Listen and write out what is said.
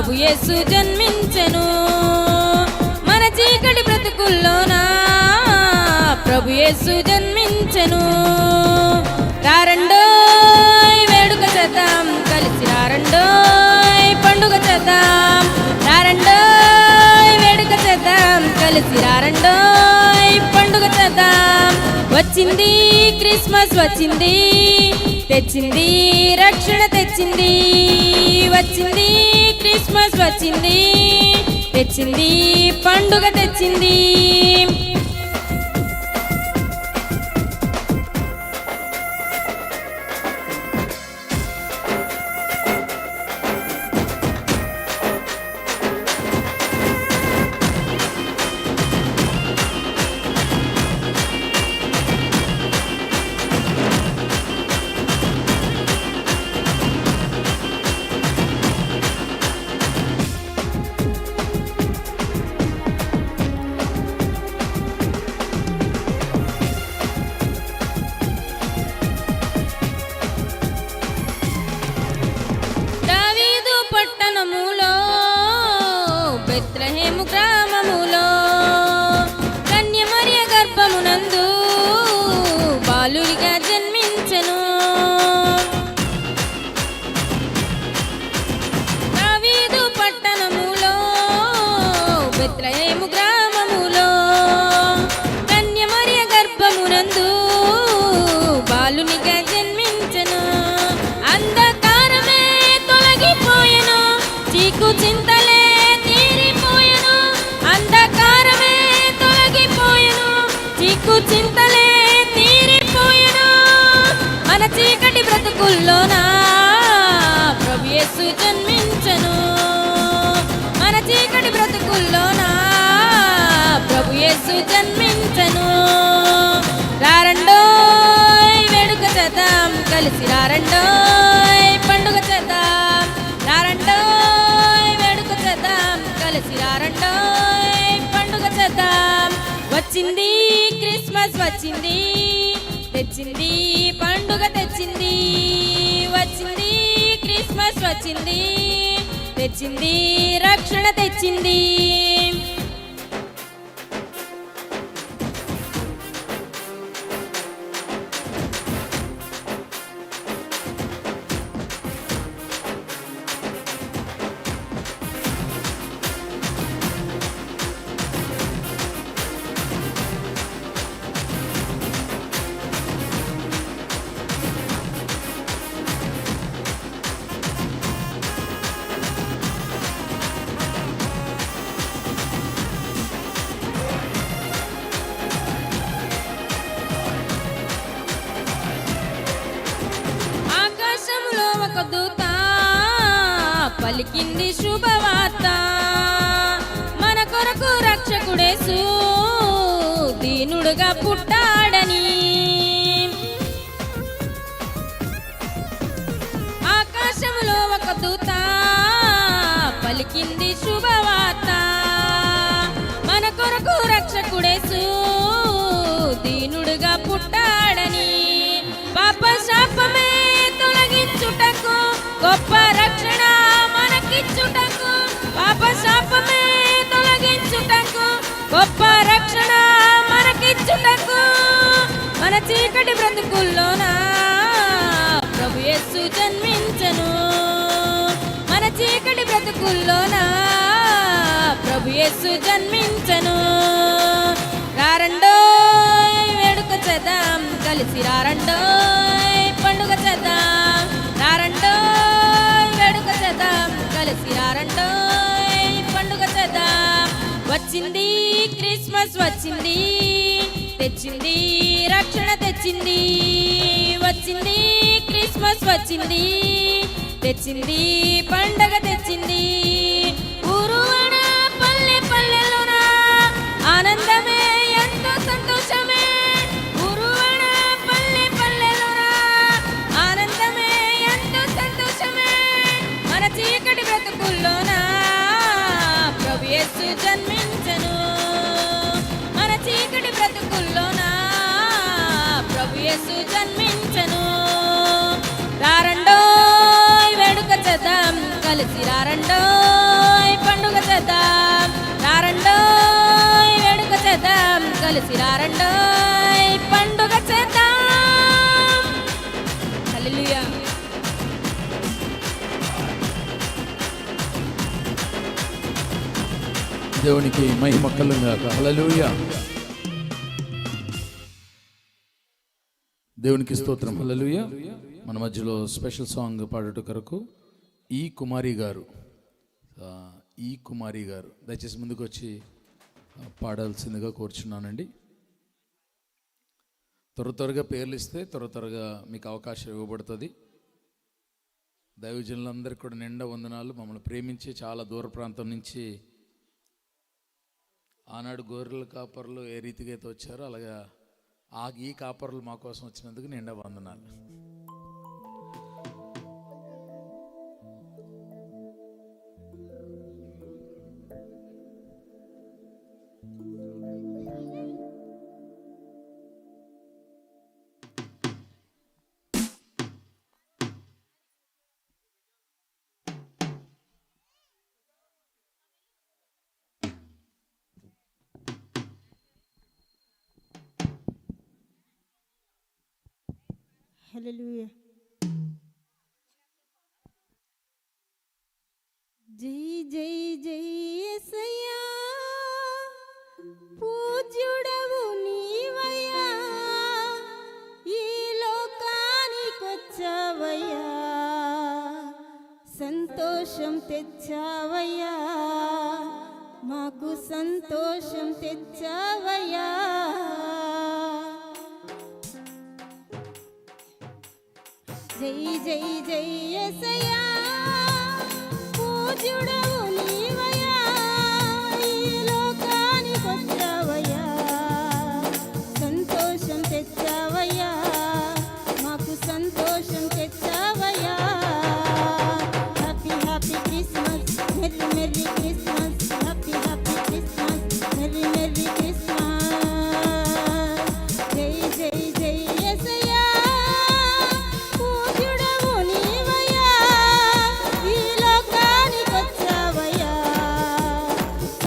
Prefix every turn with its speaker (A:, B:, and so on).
A: ప్రభు యేసు జన్మించెను. మన చీకటి బ్రతుకుల్లోనా? ప్రభు యేసు జన్మించెను. రారండోయ్ వేడుక చేద్దాం కలిసి రారండో పండుగ చేద్దాం. రారండో వేడుక చేద్దాం కలిసి రారండో పండుగ చేద్దాం. వచ్చింది క్రిస్మస్ వచ్చింది తెచ్చింది రక్షణ తెచ్చింది. వచ్చింది క్రిస్మస్ వచ్చింది తెచ్చింది పండుగ తెచ్చింది. బ్రతుకుల్లోనా ప్రభుయేసు జన్మించను. మన చీకటి బ్రతుకుల్లోనా? ప్రభు ప్రభుయేసు జన్మించను. రారండోయ్ వేడుక చేద్దాం. కలిసి రారండో పండుగ చేద్దాం. రారండోయ్ వేడుక చేద్దాం. కలిసి రారండోయ్ పండుగ చేద్దాం. వచ్చింది క్రిస్మస్ వచ్చింది తెచ్చింది పండుగ తెచ్చింది. తెచ్చింది తెచ్చింది రక్షణ తెచ్చింది. పలికింది శుభవార్త. మన కొరకు రక్షకుడేసు దీనుడుగా పుట్టాడని. ఆకాశంలో ఒక దూత పలికింది శుభ చీకటి బ్రతుకుల్లోనా? ప్రభు యేసు జన్మించను. మన చీకటి బ్రతుకుల్లోనా? ప్రభు యేసు జన్మించను. రారండో వేడుక చేద్దాం. కలిసి రారండో పండుగ చేద్దాం. రారండో వేడుక చేద్దాం. కలిసి రారండో పండుగ చేద్దాం. వచ్చింది క్రిస్మస్ వచ్చింది తెచ్చింది రక్షణ తెచ్చింది వచ్చింది క్రిస్మస్ వచ్చింది తెచ్చింది పండగ తెచ్చింది.
B: దేవునికి మహిమ కలుగాక హలలుయ దేవునికి స్తోత్రం. హలలుయ మన మధ్యలో స్పెషల్ సాంగ్ పాడట కొరకు ఈ కుమారి గారు ఈ కుమారి గారు దయచేసి ముందుకు వచ్చి పాడాల్సిందిగా కోరుచున్నానండి. త్వర త్వరగా పేర్లు ఇస్తే త్వర త్వరగా మీకు అవకాశం ఇవ్వబడుతుంది. దైవజనులందరికీ కూడా నిండా వందనాలు. మమ్మల్ని ప్రేమించి చాలా దూర ప్రాంతం నుంచి ఆనాడు గొర్రెల కాపర్లు ఏ రీతిగా అయితే వచ్చారో అలాగా ఆ ఈ కాపర్లు మా కోసం వచ్చినందుకు నిండా వందనాలు.
C: Hallelujah. జై జై జై యేసయ్యా పూజ్యుడవు నీవయ్యా. ఈ లోకానికొచ్చావయ్యా. సంతోషం తెచ్చావయ్యా. మాకు సంతోషం తెచ్చా జై జై జై